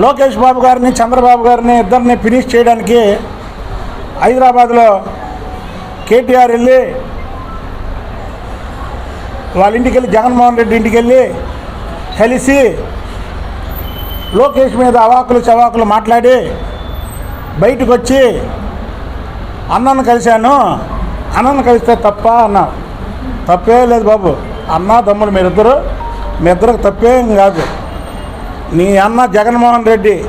లోకేష్ బాబు గారిని చంద్రబాబు గారిని ఇద్దరిని ఫినిష్ చేయడానికి హైదరాబాద్లో కేటీఆర్ వెళ్ళి వాళ్ళ ఇంటికి వెళ్ళి జగన్మోహన్ రెడ్డి ఇంటికి వెళ్ళి కలిసి లోకేష్ మీద అవాకులు చవాకులు మాట్లాడి బయటకు వచ్చి అన్నను కలిశాను అన్నను కలిస్తే తప్ప? అన్నా. తప్పే లేదు బాబు. అన్న తమ్ముడు మీరిద్దరు మీ ఇద్దరికి తప్పేం కాదు. నీ అన్న జగన్మోహన్ రెడ్డి.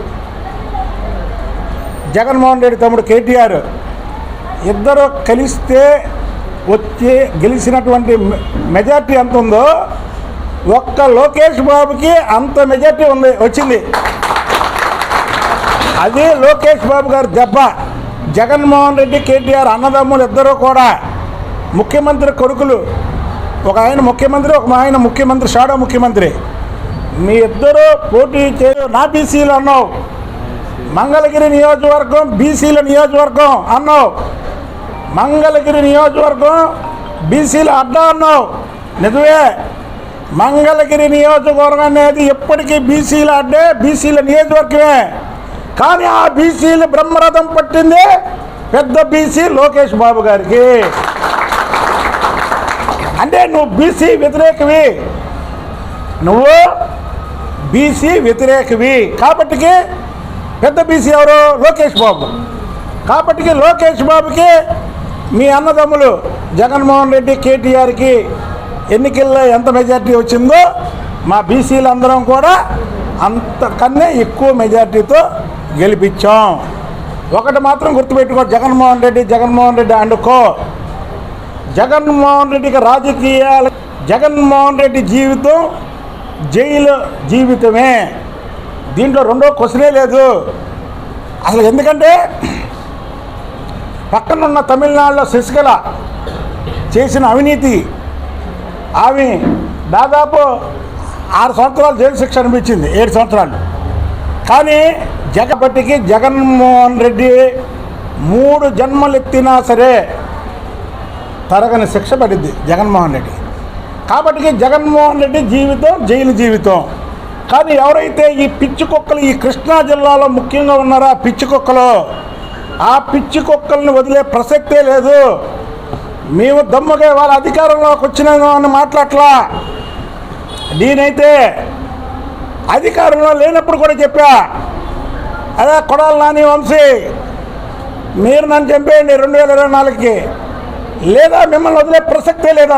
జగన్మోహన్ రెడ్డి తమ్ముడు కేటీఆర్. ఇద్దరు కలిస్తే వచ్చి గెలిచినటువంటి మె- మెజార్టీ ఎంత ఉందో ఒక్క లోకేష్ బాబుకి అంత మెజార్టీ ఉంది వచ్చింది. అది లోకేష్ బాబు గారు దెబ్బ. జగన్మోహన్ రెడ్డి కేటీఆర్ అన్నదమ్ములు ఇద్దరు కూడా ముఖ్యమంత్రి కొడుకులు. ఒక ఆయన ముఖ్యమంత్రి ఒక ఆయన ముఖ్యమంత్రి షాడో ముఖ్యమంత్రి. మీ ఇద్దరు పోటీ చే నా బీసీలు అన్నావు. మంగళగిరి నియోజకవర్గం బీసీల నియోజకవర్గం అన్నావు. మంగళగిరి నియోజకవర్గం బీసీల అడ్డా అన్నావు. నిజమే. మంగళగిరి నియోజకవర్గం అనేది ఎప్పటికీ బీసీల అడ్డే బీసీల నియోజకవర్గమే. కానీ ఆ బీసీలు బ్రహ్మరథం పట్టింది పెద్ద బీసీ లోకేష్ బాబు గారికి. అంటే నువ్వు బీసీ వ్యతిరేకవి. నువ్వు బీసీ వ్యతిరేకవి కాబట్టికి పెద్ద బీసీ ఎవరు? లోకేష్ బాబు. కాబట్టికి లోకేష్ బాబుకి మీ అన్నదమ్ములు జగన్మోహన్ రెడ్డి కేటీఆర్కి ఎన్నికల్లో ఎంత మెజార్టీ వచ్చిందో మా బీసీలందరం కూడా అంతకన్నా ఎక్కువ మెజార్టీతో గెలిపించాం. ఒకటి మాత్రం గుర్తుపెట్టుకో జగన్మోహన్ రెడ్డి జగన్మోహన్ రెడ్డి అండుకో జగన్మోహన్ రెడ్డికి రాజకీయాలు జగన్మోహన్ రెడ్డి జీవితం జైలు జీవితమే. దీంట్లో రెండో క్వశ్చనే లేదు. అసలు ఎందుకంటే పక్కనున్న తమిళనాడులో శశికళ చేసిన అవినీతి ఆమె దాదాపు ఆరు సంవత్సరాలు జైలు శిక్ష అనిపించింది ఏడు సంవత్సరాలు. కానీ జగపట్టికి జగన్మోహన్ రెడ్డి మూడు జన్మలు ఎత్తినా సరే తరగని శిక్ష పడింది జగన్మోహన్ రెడ్డి. కాబట్టి జగన్మోహన్ రెడ్డి జీవితం జైలు జీవితం. కానీ ఎవరైతే ఈ పిచ్చి కుక్కలు ఈ కృష్ణా జిల్లాలో ముఖ్యంగా ఉన్నారో ఆ పిచ్చి కుక్కలు ఆ పిచ్చి కుక్కల్ని వదిలే ప్రసక్తే లేదు. మేము దమ్ముగా వాళ్ళ అధికారంలోకి వచ్చినాము అని మాట్లాడలా నేనైతే అధికారంలో లేనప్పుడు కూడా చెప్పా అదే కొడాలి నాని వంశీ మీరు నన్ను చంపేయండి రెండు వేల ఇరవై నాలుగుకి. లేదా మిమ్మల్ని వదిలే ప్రసక్తే లేదా